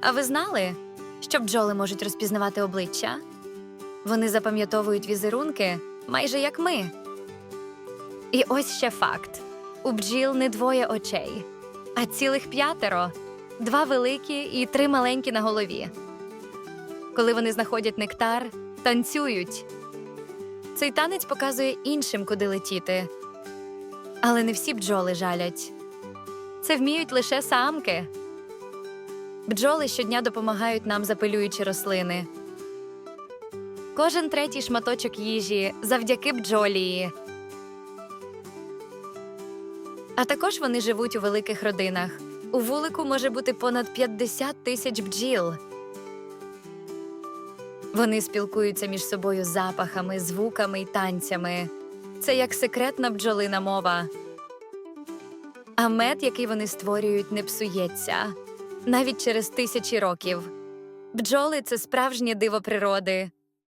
А ви знали, що бджоли можуть розпізнавати обличчя? Вони запам'ятовують візерунки майже як ми. І ось ще факт: у бджіл не двоє очей, а цілих п'ятеро два великі і три маленькі на голові. Коли вони знаходять нектар, танцюють. Цей танець показує іншим, куди летіти. Але не всі бджоли жалять. Це вміють лише самки. Бджоли щодня допомагають нам, запилюючи рослини. Кожен третій шматочок їжі завдяки бджолії. А також вони живуть у великих родинах. У вулику може бути понад 50 тисяч бджіл. Вони спілкуються між собою запахами, звуками й танцями. Це як секретна бджолина мова. А мед, який вони створюють, не псується навіть через тисячі років. Бджоли це справжнє диво природи.